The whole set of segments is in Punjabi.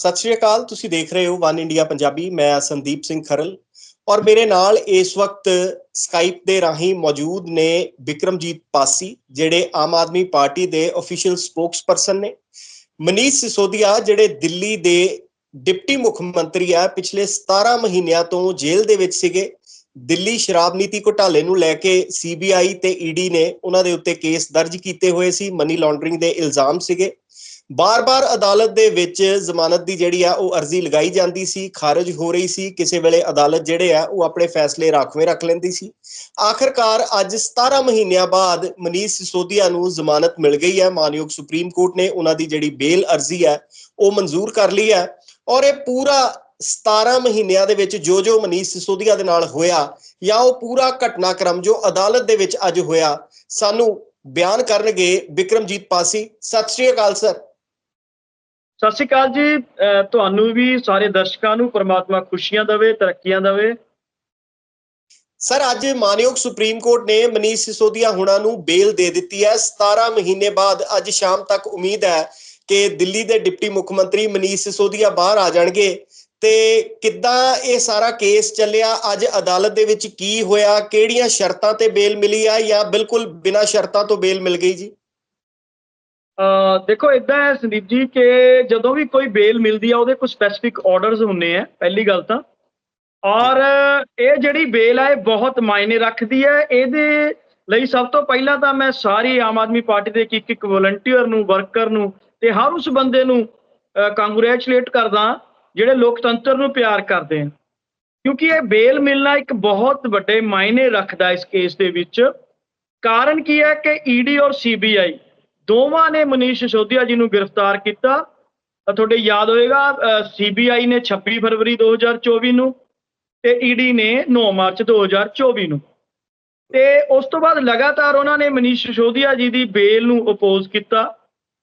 ਸਤਿ ਸ਼੍ਰੀ ਅਕਾਲ, ਤੁਸੀਂ ਦੇਖ ਰਹੇ ਹੋ ਵਨ ਇੰਡੀਆ ਪੰਜਾਬੀ, ਮੈਂ ਸੰਦੀਪ ਸਿੰਘ ਖਰਲ ਔਰ ਮੇਰੇ ਨਾਲ ਇਸ ਵਕਤ ਸਕਾਈਪ ਦੇ ਰਾਹੀਂ ਮੌਜੂਦ ਨੇ ਵਿਕਰਮਜੀਤ ਪਾਸੀ, ਜਿਹੜੇ ਆਮ ਆਦਮੀ ਪਾਰਟੀ ਦੇ ਅਫੀਸ਼ੀਅਲ ਸਪੋਕਸਪਰਸਨ ਨੇ। ਮਨੀਸ਼ ਸਿਸੋਦੀਆ, ਜਿਹੜੇ ਦਿੱਲੀ ਦੇ ਡਿਪਟੀ ਮੁੱਖ ਮੰਤਰੀ ਆ, ਪਿਛਲੇ 17 ਮਹੀਨਿਆਂ ਤੋਂ ਜੇਲ੍ਹ ਦੇ ਵਿੱਚ ਸੀਗੇ। ਦਿੱਲੀ ਸ਼ਰਾਬ ਨੀਤੀ ਘੁਟਾਲੇ ਨੂੰ ਲੈ ਕੇ ਸੀਬੀਆਈ ਤੇ ਈਡੀ ਨੇ ਉਹਨਾਂ ਦੇ ਉੱਤੇ ਕੇਸ ਦਰਜ ਕੀਤੇ ਹੋਏ ਸੀ, ਮਨੀ ਲਾਂਡਰਿੰਗ ਦੇ ਇਲਜ਼ਾਮ ਸੀਗੇ। ਬਾਰ-ਬਾਰ ਅਦਾਲਤ ਦੇ ਵਿੱਚ ਜ਼ਮਾਨਤ ਦੀ ਜਿਹੜੀ ਆ, ਉਹ ਅਰਜ਼ੀ ਲਗਾਈ ਜਾਂਦੀ ਸੀ, ਖਾਰਜ ਹੋ ਰਹੀ ਸੀ। ਕਿਸੇ ਵੇਲੇ ਅਦਾਲਤ ਜਿਹੜੇ ਆ, ਉਹ ਆਪਣੇ ਫੈਸਲੇ ਰਾਖਵੇਂ ਰੱਖ ਲੈਂਦੀ ਸੀ। ਆਖਰਕਾਰ ਅੱਜ 17 ਮਹੀਨਿਆਂ ਬਾਅਦ ਮਨੀਸ਼ ਸਿਸੋਦੀਆ ਨੂੰ ਜ਼ਮਾਨਤ ਮਿਲ ਗਈ ਹੈ। ਮਾਨਯੋਗ ਸੁਪਰੀਮ ਕੋਰਟ ਨੇ ਉਹਨਾਂ ਦੀ ਜਿਹੜੀ ਬੇਲ ਅਰਜ਼ੀ ਹੈ, ਉਹ ਮਨਜ਼ੂਰ ਕਰ ਲਈ ਹੈ। ਔਰ ਇਹ ਪੂਰਾ 17 ਮਹੀਨਿਆਂ ਦੇ ਵਿੱਚ ਜੋ ਜੋ ਮਨੀਸ਼ ਸਿਸੋਦੀਆ ਦੇ ਨਾਲ ਹੋਇਆ ਜਾਂ ਉਹ ਪੂਰਾ ਘਟਨਾਕ੍ਰਮ ਜੋ ਅਦਾਲਤ ਦੇ ਵਿੱਚ ਅੱਜ ਹੋਇਆ, ਸਾਨੂੰ ਬਿਆਨ ਕਰਨਗੇ ਵਿਕਰਮਜੀਤ ਪਾਸੀ। ਸਤਿ ਸ਼੍ਰੀ ਅਕਾਲ, ਸਰ। ਸਤਿ ਸ਼੍ਰੀ ਅਕਾਲ ਜੀ। ਤੁਹਾਨੂੰ ਵੀ ਸਾਰੇ ਦਰਸ਼ਕਾਂ ਨੂੰ ਪ੍ਰਮਾਤਮਾ ਖੁਸ਼ੀਆਂ ਦੇਵੇ, ਤਰੱਕੀਆਂ ਦੇਵੇ। ਸਰ, ਅੱਜ ਮਾਨਯੋਗ ਸੁਪਰੀਮ ਕੋਰਟ ਨੇ ਮਨੀਸ਼ ਸਿਸੋਦੀਆ ਹੁਣਾਂ ਨੂੰ ਬੇਲ ਦੇ ਦਿੱਤੀ ਹੈ। 17 ਮਹੀਨੇ ਬਾਅਦ ਅੱਜ ਸ਼ਾਮ ਤੱਕ ਉਮੀਦ ਹੈ ਕਿ ਦਿੱਲੀ ਦੇ ਡਿਪਟੀ ਮੁੱਖ ਮੰਤਰੀ ਮਨੀਸ਼ ਸਿਸੋਦੀਆ ਬਾਹਰ ਆ ਜਾਣਗੇ। ਤੇ ਕਿੱਦਾਂ ਇਹ ਸਾਰਾ ਕੇਸ ਚੱਲਿਆ? ਅੱਜ ਅਦਾਲਤ ਦੇ ਵਿੱਚ ਕੀ ਹੋਇਆ? ਕਿਹੜੀਆਂ ਸ਼ਰਤਾਂ ਤੇ ਬੇਲ ਮਿਲੀ ਆ ਜਾਂ ਬਿਲਕੁਲ ਬਿਨਾਂ ਸ਼ਰਤਾਂ ਤੋਂ ਬੇਲ ਮਿਲ ਗਈ ਜੀ? ਦੇਖੋ ਇਦਾਂ ਹੈ ਸੰਦੀਪ ਜੀ ਕਿ ਜਦੋਂ ਵੀ ਕੋਈ ਬੇਲ ਮਿਲਦੀ ਆ, ਉਹਦੇ ਕੋਈ ਸਪੈਸੀਫਿਕ ਆਰਡਰਸ ਹੁੰਦੇ ਆ, ਪਹਿਲੀ ਗੱਲ ਤਾਂ। ਔਰ ਇਹ ਜਿਹੜੀ ਬੇਲ ਹੈ ਇਹ ਬਹੁਤ ਮਾਇਨੇ ਰੱਖਦੀ ਹੈ ਇਹਦੇ ਲਈ ਸਭ ਤੋਂ ਪਹਿਲਾਂ ਤਾਂ ਮੈਂ ਸਾਰੀ ਆਮ ਆਦਮੀ ਪਾਰਟੀ ਦੇ ਇੱਕ ਇੱਕ ਵਲੰਟੀਅਰ ਨੂੰ ਵਰਕਰ ਨੂੰ ਤੇ ਹਰ ਉਸ ਬੰਦੇ ਨੂੰ ਕੰਗ੍ਰੈਚੁਲੇਟ ਕਰਦਾ ਜਿਹੜੇ ਲੋਕਤੰਤਰ ਨੂੰ ਪਿਆਰ ਕਰਦੇ ਆ। ਕਿਉਂਕਿ ਇਹ ਬੇਲ ਮਿਲਣਾ ਇੱਕ ਬਹੁਤ ਵੱਡੇ ਮਾਇਨੇ ਰੱਖਦਾ ਇਸ ਕੇਸ ਦੇ ਵਿੱਚ। ਕਾਰਨ ਕੀ ਹੈ ਕਿ ਈਡੀ ਔਰ ਸੀਬੀਆਈ ਦੋਵਾਂ ਨੇ ਮਨੀਸ਼ ਸਿਸੋਦੀਆ ਜੀ ਨੂੰ ਗ੍ਰਿਫਤਾਰ ਕੀਤਾ। ਤੁਹਾਡੇ ਯਾਦ ਹੋਏਗਾ ਸੀਬੀਆਈ ਨੇ 26 ਫਰਵਰੀ 2024 ਨੂੰ ਤੇ ਈਡੀ ਨੇ 9 ਮਾਰਚ 2024 ਨੂੰ। ਤੇ ਉਸ ਤੋਂ ਬਾਅਦ ਲਗਾਤਾਰ ਉਹਨਾਂ ਨੇ ਮਨੀਸ਼ ਸਿਸੋਦੀਆ ਜੀ ਦੀ ਬੇਲ ਨੂੰ ਅਪੋਜ਼ ਕੀਤਾ।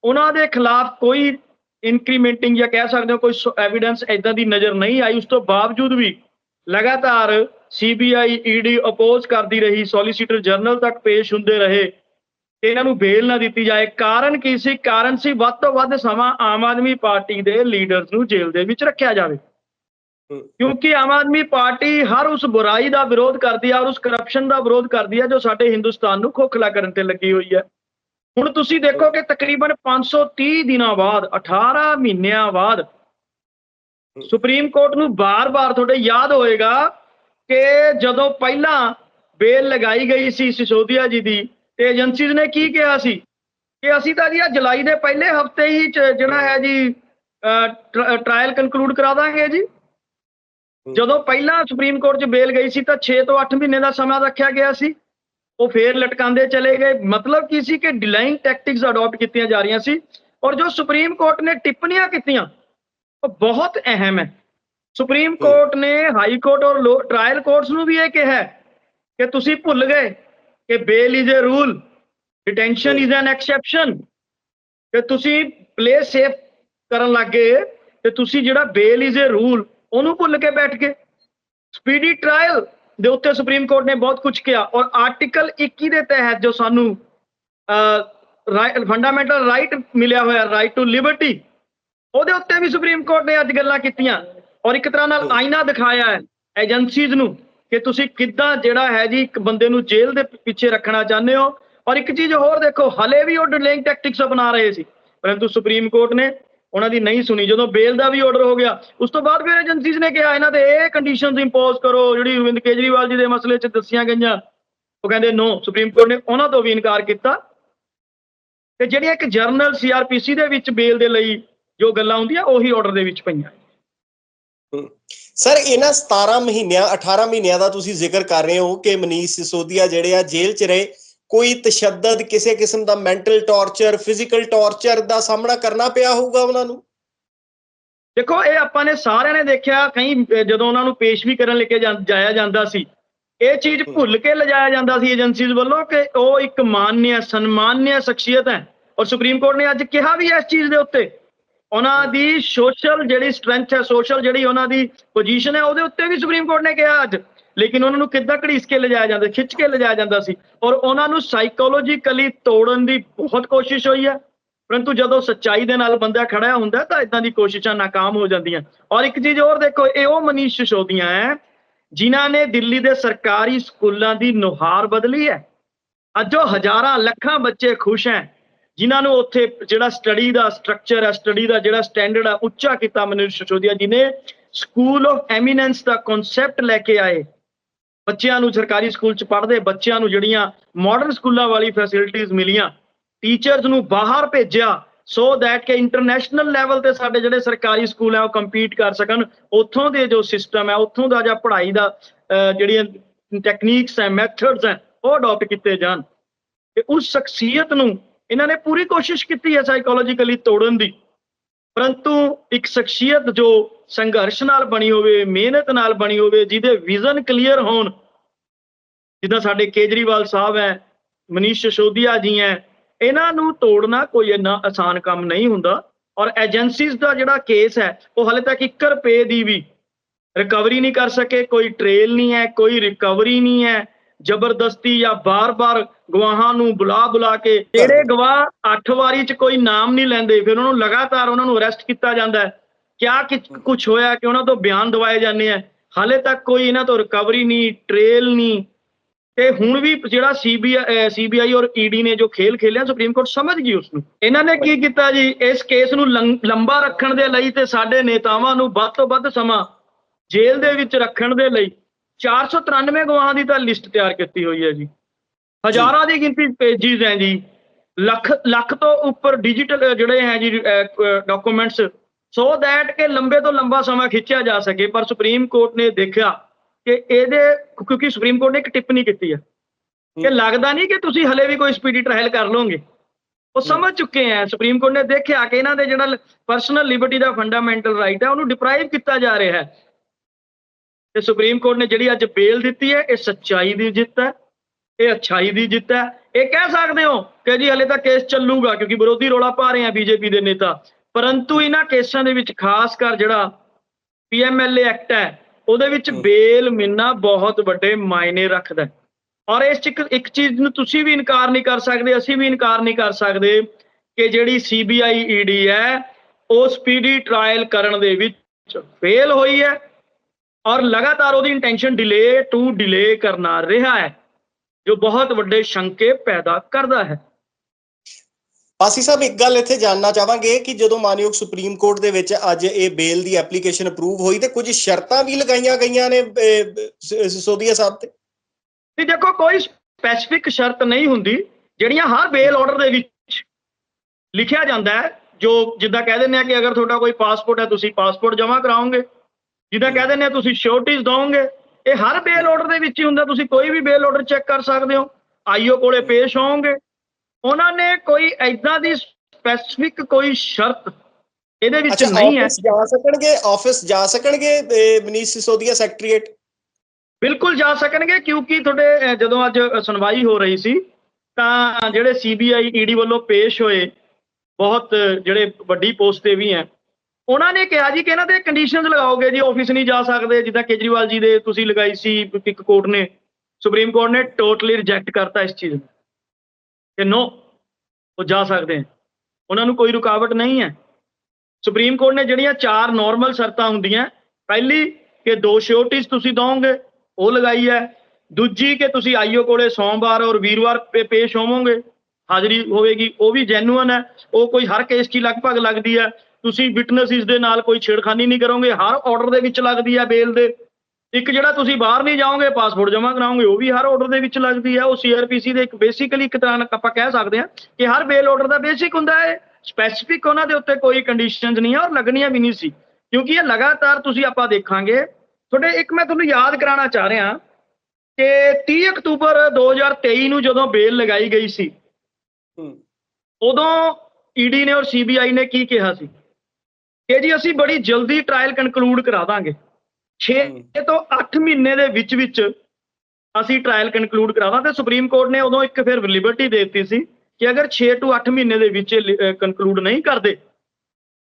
ਉਹਨਾਂ ਦੇ ਖਿਲਾਫ ਕੋਈ ਇਨਕਰੀਮੈਂਟਿੰਗ ਜਾਂ ਕਹਿ ਸਕਦੇ ਹੋ ਕੋਈ ਐਵੀਡੈਂਸ ਐਦਾਂ ਦੀ ਨਜ਼ਰ ਨਹੀਂ ਆਈ। ਉਸ ਤੋਂ ਬਾਵਜੂਦ ਵੀ ਲਗਾਤਾਰ ਸੀਬੀਆਈ ਈਡੀ ਅਪੋਜ਼ ਕਰਦੀ ਰਹੀ ਸੋਲੀਸਿਟਰ ਜਨਰਲ ਤੱਕ ਪੇਸ਼ ਹੁੰਦੇ ਰਹੇ। ਇਹਨਾਂ ਨੂੰ ਬੇਲ ਨਾ ਦਿੱਤੀ ਜਾਏ। ਕਾਰਨ ਕੀ ਸੀ? ਕਾਰਨ ਸੀ ਵੱਧ ਤੋਂ ਵੱਧ ਸਮਾਂ ਆਮ ਆਦਮੀ ਪਾਰਟੀ ਦੇ ਲੀਡਰਸ ਨੂੰ ਜੇਲ੍ਹ ਦੇ ਵਿੱਚ ਰੱਖਿਆ ਜਾਵੇ। ਕਿਉਂਕਿ ਆਮ ਆਦਮੀ ਪਾਰਟੀ ਹਰ ਉਸ ਬੁਰਾਈ ਦਾ ਵਿਰੋਧ ਕਰਦੀ ਹੈ ਔਰ ਉਸ ਕਰਪਸ਼ਨ ਦਾ ਵਿਰੋਧ ਕਰਦੀ ਹੈ ਜੋ ਸਾਡੇ ਹਿੰਦੁਸਤਾਨ ਨੂੰ ਖੋਖਲਾ ਕਰਨ ਤੇ ਲੱਗੀ ਹੋਈ ਹੈ ਹੁਣ ਤੁਸੀਂ ਦੇਖੋ ਕਿ ਤਕਰੀਬਨ 530 ਦਿਨਾਂ ਬਾਅਦ 18 ਮਹੀਨਿਆਂ ਬਾਅਦ ਸੁਪਰੀਮ ਕੋਰਟ ਨੂੰ ਬਾਰ-ਬਾਰ ਤੁਹਾਡੇ ਯਾਦ ਹੋਏਗਾ ਕਿ ਜਦੋਂ ਪਹਿਲਾਂ ਬੇਲ ਲਗਾਈ ਗਈ ਸੀ ਸਿਸੋਦੀਆ ਜੀ ਦੀ ਤੇ ਏਜੰਸੀਜ਼ ਨੇ ਕੀ ਕਿਹਾ ਸੀ? ਕਿ ਅਸੀਂ ਤਾਂ ਜੀ ਆ ਜੁਲਾਈ ਦੇ ਪਹਿਲੇ ਹਫ਼ਤੇ ਹੀ ਜਿਹੜਾ ਹੈ ਜੀ ਟ੍ਰਾਇਲ ਕਨਕਲੂਡ ਕਰਾ ਦਾਂਗੇ ਜੀ। ਜਦੋਂ ਪਹਿਲਾਂ ਸੁਪਰੀਮ ਕੋਰਟ 'ਚ ਬੇਲ ਗਈ ਸੀ ਤਾਂ 6 ਤੋਂ 8 ਮਹੀਨੇ ਦਾ ਸਮਾਂ ਰੱਖਿਆ ਗਿਆ ਸੀ। ਉਹ ਫੇਰ ਲਟਕਾਉਂਦੇ ਚਲੇ ਗਏ। ਮਤਲਬ ਕੀ ਸੀ ਕਿ ਡਿਲਾਈਂਗ ਟੈਕਟਿਕਸ ਅਡਾਪਟ ਕੀਤੀਆਂ ਜਾ ਰਹੀਆਂ ਸੀ ਔਰ ਜੋ ਸੁਪਰੀਮ ਕੋਰਟ ਨੇ ਟਿੱਪਣੀਆਂ ਕੀਤੀਆਂ ਉਹ ਬਹੁਤ ਅਹਿਮ ਹੈ। ਸੁਪਰੀਮ ਕੋਰਟ ਨੇ ਹਾਈ ਕੋਰਟ ਔਰ ਟ੍ਰਾਇਲ ਕੋਰਟਸ ਨੂੰ ਵੀ ਇਹ ਕਿਹਾ ਕਿ ਤੁਸੀਂ ਭੁੱਲ ਗਏ। ਕਿ bail is a rule detention is an exception ਕਿ ਤੁਸੀਂ ਪਲੇ ਸੇਫ ਕਰਨ ਲੱਗੇ ਤੇ ਤੁਸੀਂ ਜਿਹੜਾ ਬੇਲ ਇਜ਼ ਅ ਰੂਲ ਉਹਨੂੰ ਭੁੱਲ ਕੇ ਬੈਠ ਗਏ। ਸਪੀਡੀ ਟ੍ਰਾਇਲ ਦੇ ਉੱਤੇ ਸੁਪਰੀਮ ਕੋਰਟ ਨੇ ਬਹੁਤ ਕੁਝ ਕਿਹਾ ਔਰ ਆਰਟੀਕਲ 21 ਦੇ ਤਹਿਤ ਜੋ ਸਾਨੂੰ ਫੰਡਾਮੈਂਟਲ ਰਾਈਟ ਮਿਲਿਆ ਹੋਇਆ ਰਾਈਟ ਟੂ ਲਿਬਰਟੀ ਉਹਦੇ ਉੱਤੇ ਵੀ ਸੁਪਰੀਮ ਕੋਰਟ ਨੇ ਅੱਜ ਗੱਲਾਂ ਕੀਤੀਆਂ। ਔਰ ਇੱਕ ਤਰ੍ਹਾਂ ਨਾਲ ਆਇਨਾ ਦਿਖਾਇਆ ਹੈ ਏਜੰਸੀਜ਼ ਨੂੰ। ਕਿ ਤੁਸੀਂ ਕਿੱਦਾਂ ਜਿਹੜਾ ਹੈ ਜੀ ਇੱਕ ਬੰਦੇ ਨੂੰ ਜੇਲ੍ਹ ਦੇ ਪਿੱਛੇ ਰੱਖਣਾ ਚਾਹੁੰਦੇ ਹੋ? ਔਰ ਇੱਕ ਚੀਜ਼ ਹੋਰ ਦੇਖੋ, ਹਲੇ ਵੀ ਉਹ ਡਿਲੇਇੰਗ ਟੈਕਟਿਕਸ ਅਪਣਾ ਰਹੇ ਸੀ। ਪਰੰਤੂ ਸੁਪਰੀਮ ਕੋਰਟ ਨੇ ਉਹਨਾਂ ਦੀ ਨਹੀਂ ਸੁਣੀ। ਜਦੋਂ ਬੇਲ ਦਾ ਵੀ ਆਰਡਰ ਹੋ ਗਿਆ, ਉਸ ਤੋਂ ਬਾਅਦ ਫਿਰ ਏਜੰਸੀਜ਼ ਨੇ ਕਿਹਾ, ਇਹਨਾਂ ਦੇ ਇਹ ਕੰਡੀਸ਼ਨਸ ਇੰਪੋਜ਼ ਕਰੋ, ਜਿਹੜੀ ਅਰਵਿੰਦ ਕੇਜਰੀਵਾਲ ਜੀ ਦੇ ਮਸਲੇ 'ਚ ਦੱਸੀਆਂ ਗਈਆਂ। ਉਹ ਕਹਿੰਦੇ ਨੋ ਸੁਪਰੀਮ ਕੋਰਟ ਨੇ ਉਹਨਾਂ ਤੋਂ ਵੀ ਇਨਕਾਰ ਕੀਤਾ। ਤੇ ਜਿਹੜੀਆਂ ਇੱਕ ਜਰਨਲ ਸੀਆਰਪੀਸੀ ਦੇ ਵਿੱਚ ਬੇਲ ਦੇ ਲਈ ਜੋ ਗੱਲਾਂ ਹੁੰਦੀਆਂ, ਉਹੀ ਆਰਡਰ ਦੇ ਵਿੱਚ ਪਈਆਂ। ਸਰ ਇਹਨਾਂ 17 ਮਹੀਨਿਆਂ 18 ਮਹੀਨਿਆਂ ਦਾ ਤੁਸੀਂ ਜ਼ਿਕਰ ਕਰ ਰਹੇ ਹੋ ਕਿ ਮਨੀਸ਼ ਸਿਸੋਦੀਆ ਜਿਹੜੇ ਆ ਜੇਲ੍ਹ 'ਚ ਰਹੇ। ਕੋਈ ਤਸ਼ੱਦਦ ਕਿਸੇ ਕਿਸਮ ਦਾ ਮੈਂਟਲ ਟਾਰਚਰ ਫਿਜ਼ੀਕਲ ਟਾਰਚਰ ਦਾ ਸਾਹਮਣਾ ਕਰਨਾ ਪਿਆ ਹੋਊਗਾ ਉਹਨਾਂ ਨੂੰ? ਦੇਖੋ ਇਹ ਆਪਾਂ ਨੇ ਸਾਰਿਆਂ ਨੇ ਦੇਖਿਆ ਕਈ ਜਦੋਂ ਉਹਨਾਂ ਨੂੰ ਪੇਸ਼ ਵੀ ਕਰਨ ਲੈ ਕੇ ਜਾਇਆ ਜਾਂਦਾ ਸੀ ਇਹ ਚੀਜ਼ ਭੁੱਲ ਕੇ ਲਿਜਾਇਆ ਜਾਂਦਾ ਸੀ ਏਜੰਸੀਜ਼ ਵੱਲੋਂ ਕਿ ਉਹ ਇੱਕ ਮਾਨਯ ਸਨਮਾਨਯ ਸ਼ਖਸੀਅਤ ਹੈ। ਔਰ ਸੁਪਰੀਮ ਕੋਰਟ ਨੇ ਅੱਜ ਕਿਹਾ ਵੀ ਇਸ ਚੀਜ਼ ਦੇ ਉੱਤੇ ਉਹਨਾਂ ਦੀ ਸੋਸ਼ਲ ਜਿਹੜੀ ਸਟਰੈਂਥ ਹੈ ਸੋਸ਼ਲ ਜਿਹੜੀ ਉਹਨਾਂ ਦੀ ਪੋਜੀਸ਼ਨ ਹੈ, ਉਹਦੇ ਉੱਤੇ ਵੀ ਸੁਪਰੀਮ ਕੋਰਟ ਨੇ ਕਿਹਾ ਅੱਜ। ਲੇਕਿਨ ਉਹਨਾਂ ਨੂੰ ਕਿੱਦਾਂ ਘੜੀਸ ਕੇ ਲਿਜਾਇਆ ਜਾਂਦਾ, ਖਿੱਚ ਕੇ ਲਿਜਾਇਆ ਜਾਂਦਾ ਸੀ। ਔਰ ਉਹਨਾਂ ਨੂੰ ਸਾਈਕੋਲੋਜੀਕਲੀ ਤੋੜਨ ਦੀ ਬਹੁਤ ਕੋਸ਼ਿਸ਼ ਹੋਈ ਹੈ। ਪਰੰਤੂ ਜਦੋਂ ਸੱਚਾਈ ਦੇ ਨਾਲ ਬੰਦਾ ਖੜਾ ਹੁੰਦਾ, ਤਾਂ ਇਦਾਂ ਦੀ ਕੋਸ਼ਿਸ਼ਾਂ ਨਾਕਾਮ ਹੋ ਜਾਂਦੀਆਂ। ਔਰ ਇੱਕ ਚੀਜ਼ ਹੋਰ ਦੇਖੋ, ਇਹ ਉਹ ਮਨੀਸ਼ ਸਿਸੋਦੀਆਂ ਹੈ, ਜਿਨ੍ਹਾਂ ਨੇ ਦਿੱਲੀ ਦੇ ਸਰਕਾਰੀ ਸਕੂਲਾਂ ਦੀ ਨੁਹਾਰ ਬਦਲੀ ਹੈ। ਅੱਜ ਉਹ ਹਜ਼ਾਰਾਂ ਲੱਖਾਂ ਬੱਚੇ ਖੁਸ਼ ਹੈ। ਜਿਨ੍ਹਾਂ ਨੂੰ ਉੱਥੇ ਜਿਹੜਾ ਸਟੱਡੀ ਦਾ ਸਟਰਕਚਰ ਹੈ ਸਟੱਡੀ ਦਾ ਜਿਹੜਾ ਸਟੈਂਡਰਡ ਆ, ਉੱਚਾ ਕੀਤਾ ਮਨੀਸ਼ ਸਸ਼ੋਦੀਆ ਜੀ ਨੇ। ਸਕੂਲ ਆਫ ਐਮੀਨੈਂਸ ਦਾ ਕਨਸੈਪਟ ਲੈ ਕੇ ਆਏ। ਬੱਚਿਆਂ ਨੂੰ ਸਰਕਾਰੀ ਸਕੂਲ ਚ ਪੜ੍ਹਦੇ, ਬੱਚਿਆਂ ਨੂੰ ਜਿਹੜੀਆਂ ਮਾਡਰਨ ਸਕੂਲਾਂ ਵਾਲੀ ਫੈਸਿਲਿਟੀਆਂ ਮਿਲੀਆਂ। ਟੀਚਰਸ ਨੂੰ ਬਾਹਰ ਭੇਜਿਆ ਸੋ ਦੈਟ ਕਿ ਇੰਟਰਨੈਸ਼ਨਲ ਲੈਵਲ ਤੇ ਸਾਡੇ ਜਿਹੜੇ ਸਰਕਾਰੀ ਸਕੂਲ ਹੈ ਉਹ ਕੰਪੀਟ ਕਰ ਸਕਣ। ਉੱਥੋਂ ਦੇ ਜੋ ਸਿਸਟਮ ਹੈ ਉੱਥੋਂ ਦਾ ਜਾਂ ਪੜ੍ਹਾਈ ਦਾ ਜਿਹੜੀਆਂ ਟੈਕਨੀਕਸ ਹੈ ਮੈਥਡਸ ਹੈ ਉਹ ਅਡਾਪਟ ਕੀਤੇ ਜਾਣ। ਤੇ ਉਸ ਸ਼ਖਸੀਅਤ ਨੂੰ ਇਹਨਾਂ ਨੇ ਪੂਰੀ ਕੋਸ਼ਿਸ਼ ਕੀਤੀ ਹੈ ਸਾਈਕੋਲੋਜੀਕਲੀ ਤੋੜਨ ਦੀ। ਪਰੰਤੂ ਇੱਕ ਸ਼ਖਸੀਅਤ ਜੋ ਸੰਘਰਸ਼ ਨਾਲ ਬਣੀ ਹੋਵੇ, ਮਿਹਨਤ ਨਾਲ ਬਣੀ ਹੋਵੇ, ਜਿਹਦੇ ਵਿਜ਼ਨ ਕਲੀਅਰ ਹੋਣ, ਜਿੱਦਾਂ ਸਾਡੇ ਕੇਜਰੀਵਾਲ ਸਾਹਿਬ ਹੈ, ਮਨੀਸ਼ ਸਸ਼ੋਦੀਆ ਜੀ ਹੈ, ਇਹਨਾਂ ਨੂੰ ਤੋੜਨਾ ਕੋਈ ਇੰਨਾ ਆਸਾਨ ਕੰਮ ਨਹੀਂ ਹੁੰਦਾ। ਔਰ ਏਜੰਸੀਜ਼ ਦਾ ਜਿਹੜਾ ਕੇਸ ਹੈ, ਉਹ ਹਲੇ ਤੱਕ 1 ਰੁਪਏ ਦੀ ਵੀ ਰਿਕਵਰੀ ਨਹੀਂ ਕਰ ਸਕੇ, ਕੋਈ ਟ੍ਰੇਲ ਨਹੀਂ ਹੈ, ਕੋਈ ਰਿਕਵਰੀ ਨਹੀਂ ਹੈ। ਜ਼ਬਰਦਸਤੀ ਜਾਂ ਬਾਰ-ਬਾਰ ਗਵਾਹਾਂ ਨੂੰ ਬੁਲਾ ਬੁਲਾ ਕੇ ਜਿਹੜੇ ਗਵਾਹ 8 ਵਾਰੀ ਚ ਕੋਈ ਨਾਮ ਨਹੀਂ ਲੈਂਦੇ ਫਿਰ ਉਹਨਾਂ ਨੂੰ ਲਗਾਤਾਰ ਉਹਨਾਂ ਨੂੰ ਅਰੈਸਟ ਕੀਤਾ ਜਾਂਦਾ ਹੈ। ਕਿਆ ਕੁਝ ਹੋਇਆ ਕਿ ਉਹਨਾਂ ਤੋਂ ਬਿਆਨ ਦਵਾਏ ਜਾਂਦੇ ਆ? ਹਾਲੇ ਤੱਕ ਕੋਈ ਇਹਨਾਂ ਤੋਂ ਰਿਕਵਰੀ ਨਹੀਂ ਟ੍ਰੇਲ ਨਹੀਂ। ਤੇ ਹੁਣ ਵੀ ਜਿਹੜਾ ਸੀਬੀਆਈ ਸੀਬੀਆਈ ਔਰ ਈਡੀ ਨੇ ਜੋ ਖੇਲ ਖੇਲਿਆ ਸੁਪਰੀਮ ਕੋਰਟ ਸਮਝ ਗਈ ਉਸ ਨੂੰ ਇਹਨਾਂ ਨੇ ਕੀ ਕੀਤਾ ਜੀ? ਇਸ ਕੇਸ ਨੂੰ ਲੰਬਾ ਰੱਖਣ ਦੇ ਲਈ ਤੇ ਸਾਡੇ ਨੇਤਾਵਾਂ ਨੂੰ ਵੱਧ ਤੋਂ ਵੱਧ ਸਮਾਂ ਜੇਲ੍ਹ ਦੇ ਵਿੱਚ ਰੱਖਣ ਦੇ ਲਈ 493 ਗਵਾਹਾਂ ਦੀ ਤਾਂ ਲਿਸਟ ਤਿਆਰ ਕੀਤੀ ਹੋਈ ਹੈ ਜੀ। ਹਜ਼ਾਰਾਂ ਦੀ ਗਿਣਤੀ ਪੇਜਿਸ ਹੈ ਜੀ। ਲੱਖ ਲੱਖ ਤੋਂ ਉੱਪਰ ਡਿਜੀਟਲ ਜਿਹੜੇ ਹੈ ਜੀ ਡਾਕੂਮੈਂਟਸ ਸੋ ਦੈਟ ਕਿ ਲੰਬੇ ਤੋਂ ਲੰਬਾ ਸਮਾਂ ਖਿੱਚਿਆ ਜਾ ਸਕੇ ਪਰ ਸੁਪਰੀਮ ਕੋਰਟ ਨੇ ਦੇਖਿਆ ਕਿ ਇਹਦੇ ਕਿਉਂਕਿ ਸੁਪਰੀਮ ਕੋਰਟ ਨੇ ਇੱਕ ਟਿੱਪਣੀ ਕੀਤੀ ਹੈ। ਕਿ ਲੱਗਦਾ ਨਹੀਂ ਕਿ ਤੁਸੀਂ ਹਲੇ ਵੀ ਕੋਈ ਸਪੀਡੀ ਟ੍ਰਾਇਲ ਕਰ ਲਓਗੇ। ਉਹ ਸਮਝ ਚੁੱਕੇ ਆ ਸੁਪਰੀਮ ਕੋਰਟ ਨੇ ਦੇਖਿਆ ਕਿ ਇਹਨਾਂ ਦੇ ਜਿਹੜਾ ਪਰਸਨਲ ਲਿਬਰਟੀ ਦਾ ਫੰਡਾਮੈਂਟਲ ਰਾਈਟ ਹੈ ਉਹਨੂੰ ਡਿਪਰਾਈਵ ਕੀਤਾ ਜਾ ਰਿਹਾ ਹੈ। ਤੇ ਸੁਪਰੀਮ ਕੋਰਟ ਨੇ ਜਿਹੜੀ ਅੱਜ ਬੇਲ ਦਿੱਤੀ ਹੈ ਇਹ ਸੱਚਾਈ ਦੀ ਜਿੱਤ ਹੈ ਇਹ ਅੱਛਾਈ ਦੀ ਜਿੱਤ ਹੈ। ਇਹ ਕਹਿ ਸਕਦੇ ਹੋ ਕਿ ਜੀ ਹਲੇ ਤਾਂ ਕੇਸ ਚੱਲੂਗਾ ਕਿਉਂਕਿ ਵਿਰੋਧੀ ਰੋਲਾ ਪਾ ਰਹੇ ਆ ਬੀਜੇਪੀ ਦੇ ਨੇਤਾ। ਪਰੰਤੂ ਇਹਨਾਂ ਕੇਸਾਂ ਦੇ ਵਿੱਚ ਖਾਸ ਕਰ ਜਿਹੜਾ ਪੀਐਮਐਲਏ ਐਕਟ ਹੈ ਉਹਦੇ ਵਿੱਚ ਬੇਲ ਮਿਲਣਾ ਬਹੁਤ ਵੱਡੇ ਮਾਇਨੇ ਰੱਖਦਾ ਹੈ। ਔਰ ਇਸ ਚ ਇੱਕ ਇੱਕ ਚੀਜ਼ ਨੂੰ ਤੁਸੀਂ ਵੀ ਇਨਕਾਰ ਨਹੀਂ ਕਰ ਸਕਦੇ ਅਸੀਂ ਵੀ ਇਨਕਾਰ ਨਹੀਂ ਕਰ ਸਕਦੇ ਕਿ ਜਿਹੜੀ ਸੀਬੀਆਈ ਈਡੀ ਹੈ ਉਹ ਸਪੀਡੀ ਟ੍ਰਾਇਲ ਕਰਨ ਦੇ ਵਿੱਚ ਫੇਲ ਹੋਈ ਹੈ। ਔਰ ਲਗਾਤਾਰ ਉਹਦੀ ਇੰਟੈਂਸ਼ਨ ਡਿਲੇ ਟੂ ਡਿਲੇ ਕਰਨਾ ਰਿਹਾ ਹੈ ਜੋ ਬਹੁਤ ਵੱਡੇ ਸ਼ੰਕੇ ਪੈਦਾ ਕਰਦਾ ਹੈ। ਪਾਸੀ ਸਾਹਿਬ ਇੱਕ ਗੱਲ ਇੱਥੇ ਜਾਨਣਾ ਚਾਹਾਂਗੇ ਕਿ ਜਦੋਂ ਮਾਨਯੋਗ ਸੁਪਰੀਮ ਕੋਰਟ ਦੇ ਵਿੱਚ ਅੱਜ ਇਹ ਬੇਲ ਦੀ ਐਪਲੀਕੇਸ਼ਨ ਅਪਰੂਵ ਹੋਈ ਤੇ ਕੁਝ ਸ਼ਰਤਾਂ ਵੀ ਲਗਾਈਆਂ ਗਈਆਂ ਨੇ ਅਹ, ਸ- ਸਿਸੋਦੀਆ ਸਾਹਿਬ ਤੇ? ਤੇ ਦੇਖੋ ਕੋਈ ਸਪੈਸੀਫਿਕ ਸ਼ਰਤ ਨਹੀਂ ਹੁੰਦੀ ਜਿਹੜੀਆਂ ਹਰ ਬੇਲ ਆਰਡਰ ਦੇ ਵਿੱਚ ਲਿਖਿਆ ਜਾਂਦਾ ਹੈ ਜੋ ਜਿੱਦਾਂ ਕਹਿ ਦਿੰਦੇ ਆ ਕਿ ਅਗਰ ਤੁਹਾਡਾ ਕੋਈ ਪਾਸਪੋਰਟ ਹੈ ਤੁਸੀਂ ਪਾਸਪੋਰਟ ਜਮ੍ਹਾਂ ਕਰਾਓਗੇ। ਜਿੱਦਾਂ ਕਹਿ ਦਿੰਦੇ ਆ ਤੁਸੀਂ ਸ਼ੋਰਟੀਜ਼ ਦੋਗੇ ਇਹ ਹਰ ਬੇਲ ਆਰਡਰ ਦੇ ਵਿੱਚ ਹੀ ਹੁੰਦਾ ਤੁਸੀਂ ਕੋਈ ਵੀ ਬੇਲ ਆਰਡਰ ਚੈੱਕ ਕਰ ਸਕਦੇ ਹੋ। ਆਈਓ ਕੋਲੇ ਪੇਸ਼ ਹੋਵੋਗੇ। ਉਹਨਾਂ ਨੇ ਕੋਈ ਐਦਾਂ ਦੀ ਸਪੈਸੀਫਿਕ ਕੋਈ ਸ਼ਰਤ ਇਹਦੇ ਵਿੱਚ ਨਹੀਂ ਹੈ। ਜਾ ਸਕਣਗੇ ਆਫਿਸ ਜਾ ਸਕਣਗੇ ਮਨੀਸ਼ ਸਿਸੋਦੀਆ ਸੈਕਟਰੀਏਟ ਬਿਲਕੁਲ ਜਾ ਸਕਣਗੇ ਕਿਉਂਕਿ ਤੁਹਾਡੇ ਜਦੋਂ ਅੱਜ ਸੁਣਵਾਈ ਹੋ ਰਹੀ ਸੀ ਤਾਂ ਜਿਹੜੇ ਸੀਬੀਆਈ ਈਡੀ ਵੱਲੋਂ ਪੇਸ਼ ਹੋਏ ਬਹੁਤ ਜਿਹੜੇ ਵੱਡੀ ਪੋਸਟ ਤੇ ਵੀ ਹੈ ਉਹਨਾਂ ਨੇ ਕਿਹਾ ਜੀ ਕਿ ਇਹਨਾਂ ਤੇ ਕੰਡੀਸ਼ਨਸ ਲਗਾਓਗੇ ਜੀ ਆਫਿਸ ਨਹੀਂ ਜਾ ਸਕਦੇ, ਜਿੱਦਾਂ ਕੇਜਰੀਵਾਲ ਜੀ ਦੇ ਤੁਸੀਂ ਲਗਾਈ ਸੀ ਇੱਕ ਕੋਰਟ ਨੇ, ਸੁਪਰੀਮ ਕੋਰਟ ਨੇ ਟੋਟਲੀ ਰਿਜੈਕਟ ਕਰਤਾ ਇਸ ਚੀਜ਼ ਨੂੰ। ਕਿ ਨੋ ਉਹ ਜਾ ਸਕਦੇ ਹੈ ਉਹਨਾਂ ਨੂੰ ਕੋਈ ਰੁਕਾਵਟ ਨਹੀਂ ਹੈ। ਸੁਪਰੀਮ ਕੋਰਟ ਨੇ ਜਿਹੜੀਆਂ ਚਾਰ ਨਾਰਮਲ ਸ਼ਰਤਾਂ ਹੁੰਦੀਆਂ, ਪਹਿਲੀ ਕਿ ਦੋ ਸ਼ੋਰਟੀਜ਼ ਤੁਸੀਂ ਦੋਗੇ ਉਹ ਲਗਾਈ ਹੈ। ਦੂਜੀ ਕਿ ਤੁਸੀਂ ਆਈਓ ਕੋਲੇ ਸੋਮਵਾਰ ਔਰ ਵੀਰਵਾਰ ਪੇ ਪੇਸ਼ ਹੋਵੋਗੇ, ਹਾਜ਼ਰੀ ਹੋਵੇਗੀ, ਉਹ ਵੀ ਜੈਨੂਅਨ ਹੈ। ਉਹ ਕੋਈ ਹਰ ਕੇਸ 'ਚ ਲਗਭਗ ਲੱਗਦੀ ਹੈ। ਤੁਸੀਂ ਵਿਟਨੈਸਿਸ ਦੇ ਨਾਲ ਕੋਈ ਛੇੜਖਾਨੀ ਨਹੀਂ ਕਰੋਗੇ ਹਰ ਆਰਡਰ ਦੇ ਵਿੱਚ ਲੱਗਦੀ ਹੈ ਬੇਲ ਦੇ। ਇੱਕ ਜਿਹੜਾ ਤੁਸੀਂ ਬਾਹਰ ਨਹੀਂ ਜਾਓਗੇ ਪਾਸਪੋਰਟ ਜਮ੍ਹਾਂ ਕਰਾਓਗੇ ਉਹ ਵੀ ਹਰ ਆਰਡਰ ਦੇ ਵਿੱਚ ਲੱਗਦੀ ਹੈ ਉਹ ਸੀਆਰਪੀਸੀ ਦੇ ਇੱਕ ਬੇਸਿਕਲੀ ਇੱਕ ਤਰ੍ਹਾਂ ਆਪਾਂ ਕਹਿ ਸਕਦੇ ਹਾਂ ਕਿ ਹਰ ਬੇਲ ਆਰਡਰ ਦਾ ਬੇਸਿਕ ਹੁੰਦਾ ਹੈ। ਸਪੈਸੀਫਿਕ ਉਹਨਾਂ ਦੇ ਉੱਤੇ ਕੋਈ ਕੰਡੀਸ਼ਨਸ ਨਹੀਂ ਹੈ ਔਰ ਲੱਗਣੀਆਂ ਵੀ ਨਹੀਂ ਸੀ। ਕਿਉਂਕਿ ਇਹ ਲਗਾਤਾਰ ਤੁਸੀਂ ਆਪਾਂ ਦੇਖਾਂਗੇ ਤੁਹਾਡੇ ਇੱਕ ਮੈਂ ਤੁਹਾਨੂੰ ਯਾਦ ਕਰਾਉਣਾ ਚਾਹ ਰਿਹਾ ਕਿ 30 ਅਕਤੂਬਰ 2023 ਨੂੰ ਜਦੋਂ ਬੇਲ ਲਗਾਈ ਗਈ ਸੀ ਉਦੋਂ ਈਡੀ ਨੇ ਔਰ ਸੀਬੀਆਈ ਨੇ ਕੀ ਕਿਹਾ ਸੀ? ਕਿ ਜੀ ਅਸੀਂ ਬੜੀ ਜਲਦੀ ਟ੍ਰਾਇਲ ਕਨਕਲੂਡ ਕਰਾ ਦਾਂਗੇ। 6 ਤੋਂ 8 ਮਹੀਨੇ ਦੇ ਵਿੱਚ ਵਿੱਚ ਅਸੀਂ ਟ੍ਰਾਇਲ ਕਨਕਲੂਡ ਕਰਾ ਦਾਂ ਤੇ ਸੁਪਰੀਮ ਕੋਰਟ ਨੇ ਉਦੋਂ ਇੱਕ ਫਿਰ ਲਿਬਰਟੀ ਦੇ ਦਿੱਤੀ ਸੀ ਕਿ ਅਗਰ 6 ਤੋਂ 8 ਮਹੀਨੇ ਦੇ ਵਿੱਚ ਕਨਕਲੂਡ ਨਹੀਂ ਕਰਦੇ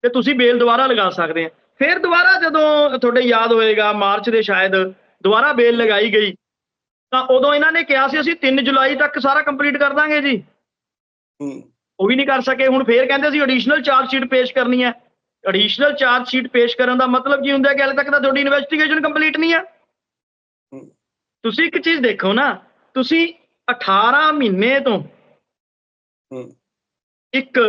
ਤੇ ਤੁਸੀਂ ਬੇਲ ਦੁਬਾਰਾ ਲਗਾ ਸਕਦੇ ਆ। ਫਿਰ ਦੁਬਾਰਾ ਜਦੋਂ ਤੁਹਾਡੇ ਯਾਦ ਹੋਏਗਾ ਮਾਰਚ ਦੇ ਸ਼ਾਇਦ ਦੁਬਾਰਾ ਬੇਲ ਲਗਾਈ ਗਈ ਤਾਂ ਉਦੋਂ ਇਹਨਾਂ ਨੇ ਕਿਹਾ ਸੀ ਅਸੀਂ 3 ਜੁਲਾਈ ਤੱਕ ਸਾਰਾ ਕੰਪਲੀਟ ਕਰ ਦਾਂਗੇ ਜੀ। ਉਹ ਵੀ ਨਹੀਂ ਕਰ ਸਕੇ ਹੁਣ ਫੇਰ ਕਹਿੰਦੇ ਸੀ ਐਡੀਸ਼ਨਲ ਚਾਰਜ ਸ਼ੀਟ ਪੇਸ਼ ਕਰਨੀ ਹੈ। ਐਡੀਸ਼ਨਲ ਚਾਰਜ ਸ਼ੀਟ ਪੇਸ਼ ਕਰਨ ਦਾ ਮਤਲਬ ਕੀ ਹੁੰਦਾ ਕਿ ਹਾਲੇ ਤੱਕ ਤਾਂ ਤੁਹਾਡੀ ਇਨਵੈਸਟੀਗੇਸ਼ਨ ਕੰਪਲੀਟ ਨਹੀਂ ਹਮ। ਤੁਸੀਂ ਇੱਕ ਚੀਜ਼ ਦੇਖੋ ਨਾ ਤੁਸੀਂ 18 ਮਹੀਨੇ ਤੋਂ। ਇੱਕ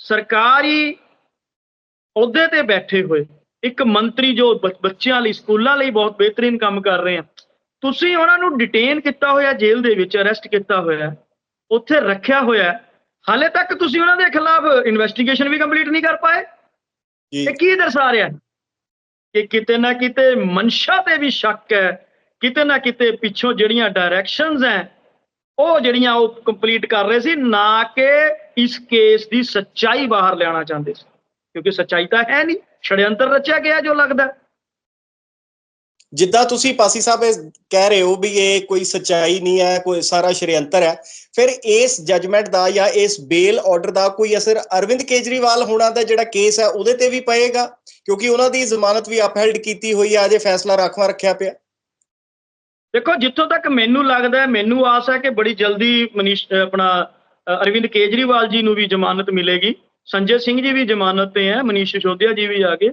ਸਰਕਾਰੀ ਅਹੁਦੇ ਤੇ ਬੈਠੇ ਹੋਏ ਇੱਕ ਮੰਤਰੀ ਜੋ ਬੱਚਿਆਂ ਲਈ ਸਕੂਲਾਂ ਲਈ ਬਹੁਤ ਬਿਹਤਰੀਨ ਕੰਮ ਕਰ ਰਹੇ ਆ ਤੁਸੀਂ ਉਹਨਾਂ ਨੂੰ ਡਿਟੇਨ ਕੀਤਾ ਹੋਇਆ ਜੇਲ੍ਹ ਦੇ ਵਿੱਚ ਅਰੈਸਟ ਕੀਤਾ ਹੋਇਆ ਉੱਥੇ ਰੱਖਿਆ ਹੋਇਆ। ਹਾਲੇ ਤੱਕ ਤੁਸੀਂ ਉਹਨਾਂ ਦੇ ਖਿਲਾਫ ਇਨਵੈਸਟੀਗੇਸ਼ਨ ਵੀ ਕੰਪਲੀਟ ਨਹੀਂ ਕਰ ਪਾਏ ਇਹ ਕੀ ਦਰਸਾ ਰਿਹਾ ਕਿ ਕਿਤੇ ਨਾ ਕਿਤੇ ਮਨਸ਼ਾ ਤੇ ਵੀ ਸ਼ੱਕ ਹੈ, ਕਿਤੇ ਨਾ ਕਿਤੇ ਪਿੱਛੋਂ ਜਿਹੜੀਆਂ ਡਾਇਰੈਕਸ਼ਨਸ ਹੈ, ਉਹ ਜਿਹੜੀਆਂ ਉਹ ਕੰਪਲੀਟ ਕਰ ਰਹੇ ਸੀ, ਨਾ ਕਿ ਇਸ ਕੇਸ ਦੀ ਸੱਚਾਈ ਬਾਹਰ ਲਿਆਉਣਾ ਚਾਹੁੰਦੇ ਸੀ। ਕਿਉਂਕਿ ਸੱਚਾਈ ਤਾਂ ਹੈ ਨਹੀਂ ਛੜਯੰਤਰ ਰਚਿਆ ਗਿਆ ਜੋ ਲੱਗਦਾ। ਜਿੱਦਾਂ ਤੁਸੀਂ ਪਾਸੀ ਸਾਹਿਬ ਇਹ ਕਹਿ ਰਹੇ ਹੋ ਵੀ ਇਹ ਕੋਈ ਸੱਚਾਈ ਨਹੀਂ ਹੈ, ਕੋਈ ਸਾਰਾ ਸ਼ਰੀਅੰਤਰ ਹੈ, ਫਿਰ ਇਸ ਜਜਮੈਂਟ ਦਾ ਜਾਂ ਇਸ ਬੇਲ ਆਰਡਰ ਦਾ ਕੋਈ ਅਸਰ ਅਰਵਿੰਦ ਕੇਜਰੀਵਾਲ ਹੋਣਾ ਦਾ ਜਿਹੜਾ ਕੇਸ ਹੈ ਉਹਦੇ ਤੇ ਵੀ ਪਏਗਾ? ਕਿਉਂਕਿ ਉਹਨਾਂ ਦੀ ਜ਼ਮਾਨਤ ਵੀ ਅਪਹੈਲਡ ਕੀਤੀ ਹੋਈ ਹੈ, ਅਜੇ ਫੈਸਲਾ ਰਾਖਵਾ ਰੱਖਿਆ ਪਿਆ। ਦੇਖੋ, ਜਿੱਥੋਂ ਤੱਕ ਮੈਨੂੰ ਲੱਗਦਾ ਹੈ, ਮੈਨੂੰ ਆਸ ਹੈ ਕਿ ਬੜੀ ਜਲਦੀ ਮਨੀਸ਼ ਆਪਣਾ ਅਰਵਿੰਦ ਕੇਜਰੀਵਾਲ ਜੀ ਨੂੰ ਵੀ ਜ਼ਮਾਨਤ ਮਿਲੇਗੀ। ਸੰਜੇ ਸਿੰਘ ਜੀ ਵੀ ਜ਼ਮਾਨਤ ਤੇ ਹੈ, ਮਨੀਸ਼ ਸਿਸੋਦੀਆ ਜੀ ਵੀ ਆ ਗਏ।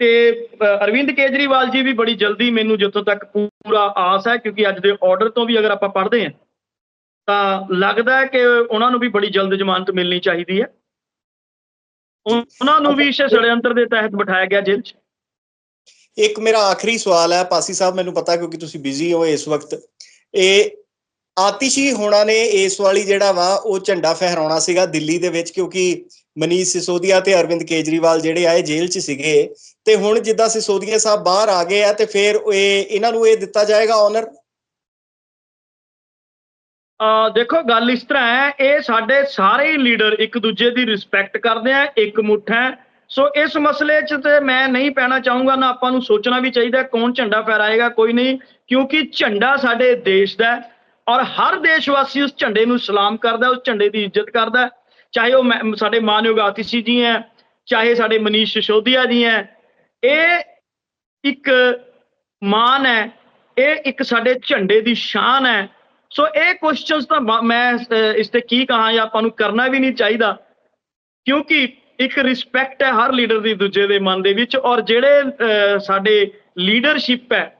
ਤੇ ਅਰਵਿੰਦ ਕੇਜਰੀਵਾਲ ਜੀ ਵੀ ਬੜੀ ਜਲਦੀ ਮੈਨੂੰ ਜਿੱਥੋਂ ਤੱਕ ਪੂਰਾ ਆਸ ਹੈ, ਕਿਉਂਕਿ ਅੱਜ ਦੇ ਆਰਡਰ ਤੋਂ ਵੀ ਅਗਰ ਆਪਾਂ ਪੜ੍ਹਦੇ ਹਾਂ, ਤਾਂ ਲੱਗਦਾ ਹੈ ਕਿ ਉਹਨਾਂ ਨੂੰ ਵੀ ਬੜੀ ਜਲਦ ਜ਼ਮਾਨਤ ਮਿਲਣੀ ਚਾਹੀਦੀ ਹੈ। ਉਹਨਾਂ ਨੂੰ ਵੀ ਇਸ ષੜਯੰਤਰ ਦੇ ਤਹਿਤ ਬਿਠਾਇਆ ਗਿਆ ਜੇਲ੍ਹ 'ਚ। ਇੱਕ ਮੇਰਾ ਆਖਰੀ ਸਵਾਲ ਹੈ, ਪਾਸੀ ਸਾਹਿਬ, ਮੈਨੂੰ ਪਤਾ ਕਿਉਂਕਿ ਤੁਸੀਂ ਬਿਜ਼ੀ ਹੋ ਇਸ ਵਕਤ। ਇਹ ਆਤਿਸ਼ੀ ਹੋਣਾ ਨੇ ਇਸ ਵਾਲੀ ਜਿਹੜਾ ਵਾ, ਉਹ ਝੰਡਾ ਫਹਿਰਾਉਣਾ ਸੀਗਾ ਦਿੱਲੀ ਦੇ ਵਿੱਚ, ਕਿਉਂਕਿ ਮਨੀਸ਼ ਸਿਸੋਦੀਆ ਤੇ ਅਰਵਿੰਦ ਕੇਜਰੀਵਾਲ ਜਿਹੜੇ ਆਏ ਜੇਲ੍ਹ 'ਚ ਸੀਗੇ। ਤੇ ਹੁਣ ਜਿੱਦਾਂ ਸਿਸੋਦੀਆ ਸਾਹਿਬ ਬਾਹਰ ਆ ਗਏ ਆ, ਤੇ ਫਿਰ ਇਹ, ਇਹਨਾਂ ਨੂੰ ਇਹ ਦਿੱਤਾ ਜਾਏਗਾ ਆਨਰ ਆ ਦੇਖੋ, ਗੱਲ ਇਸ ਤਰ੍ਹਾਂ ਹੈ, ਇਹ ਸਾਡੇ ਸਾਰੇ ਲੀਡਰ ਇੱਕ ਦੂਜੇ ਦੀ ਰਿਸਪੈਕਟ ਕਰਦੇ ਆ, ਇੱਕ ਮੁੱਠ ਹੈ। ਸੋ ਇਸ ਮਸਲੇ 'ਚ ਤੇ ਮੈਂ ਨਹੀਂ ਪੈਣਾ ਚਾਹੂੰਗਾ, ਨਾ ਆਪਾਂ ਨੂੰ ਸੋਚਣਾ ਵੀ ਚਾਹੀਦਾ ਕੌਣ ਝੰਡਾ ਫਹਿਰਾਏਗਾ, ਕੋਈ ਨਹੀਂ। ਕਿਉਂਕਿ ਝੰਡਾ ਸਾਡੇ ਦੇਸ਼ ਦਾ ਔਰ ਹਰ ਦੇਸ਼ ਵਾਸੀ ਉਸ ਝੰਡੇ ਨੂੰ ਸਲਾਮ ਕਰਦਾ ਉਸ ਝੰਡੇ ਦੀ ਇੱਜ਼ਤ ਕਰਦਾ ਚਾਹੇ ਉਹ ਮੈਂ- ਸਾਡੇ ਮਾਨਯੋਗ ਆਤਿਸ਼ੀ ਜੀ ਹੈ ਚਾਹੇ ਸਾਡੇ ਮਨੀਸ਼ ਸਸ਼ੋਦੀਆ ਜੀ ਹੈ ਇਹ ਇੱਕ ਮਾਨ ਹੈ, ਇਹ ਇੱਕ ਸਾਡੇ ਝੰਡੇ ਦੀ ਸ਼ਾਨ ਹੈ। ਸੋ ਇਹ ਕੁਐਸਚਨਸ ਤਾਂ ਮੈਂ ਇਸ ਤੇ ਕੀ ਕਹਾਂ ਜਾਂ ਆਪਾਂ ਨੂੰ ਕਰਨਾ ਵੀ ਨਹੀਂ ਚਾਹੀਦਾ। ਕਿਉਂਕਿ ਇੱਕ ਰਿਸਪੈਕਟ ਹੈ ਹਰ ਲੀਡਰ ਦੀ ਦੂਜੇ ਦੇ ਮਨ ਦੇ ਵਿੱਚ ਔਰ ਜਿਹੜੇ ਸਾਡੇ ਲੀਡਰਸ਼ਿਪ ਹੈ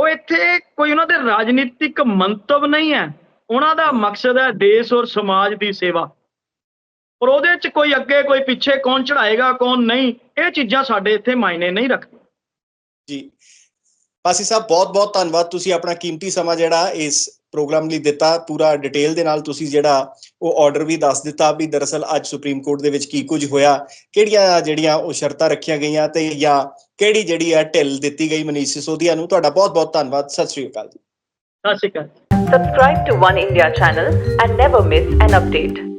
ਉਹ ਇੱਥੇ ਕੋਈ ਉਹਨਾਂ ਦੇ ਰਾਜਨੀਤਿਕ ਮੰਤਵ ਨਹੀਂ ਹੈ। ਉਹਨਾਂ ਦਾ ਮਕਸਦ ਹੈ ਦੇਸ਼ ਔਰ ਸਮਾਜ ਦੀ ਸੇਵਾ। ਔਰ ਉਹਦੇ 'ਚ ਕੋਈ ਅੱਗੇ, ਕੋਈ ਪਿੱਛੇ ਕੌਣ ਚੜਾਏਗਾ ਕੌਣ ਨਹੀਂ, ਇਹ ਚੀਜ਼ਾਂ ਸਾਡੇ ਇੱਥੇ ਮਾਇਨੇ ਨਹੀਂ ਰੱਖਦੀਆਂ। ਜੀ। ਪਾਸੀ ਸਾਹਿਬ ਬਹੁਤ ਬਹੁਤ ਧੰਨਵਾਦ। ਤੁਸੀਂ ਆਪਣਾ ਕੀਮਤੀ ਸਮਾਂ ਜਿਹੜਾ ਇਸ ਪ੍ਰੋਗਰਾਮ ਲਈ ਦਿੱਤਾ, ਪੂਰਾ ਡਿਟੇਲ ਦੇ ਨਾਲ ਤੁਸੀਂ ਜਿਹੜਾ ਉਹ ਆਰਡਰ ਵੀ ਦੱਸ ਦਿੱਤਾ ਵੀ ਦਰਅਸਲ ਅੱਜ ਸੁਪਰੀਮ ਕੋਰਟ ਦੇ ਵਿੱਚ ਕੀ ਕੁਝ ਹੋਇਆ, ਕਿਹੜੀਆਂ ਜਿਹੜੀਆਂ ਉਹ ਸ਼ਰਤਾਂ ਰੱਖੀਆਂ ਗਈਆਂ ਤੇ ਜਾਂ ਕਿਹੜੀ ਜਿਹੜੀ ਹੈ ਢਿੱਲ ਦਿੱਤੀ ਗਈ ਮਨੀਸ਼ ਸਿਸੋਦੀਆ ਨੂੰ, ਤੁਹਾਡਾ ਬਹੁਤ ਬਹੁਤ ਧੰਨਵਾਦ, ਸਤਿ ਸ੍ਰੀ ਅਕਾਲ ਜੀ ਸਤਿ ਸ਼੍ਰੀ ਅਕਾਲ Subscribe to One India channel and never miss an update.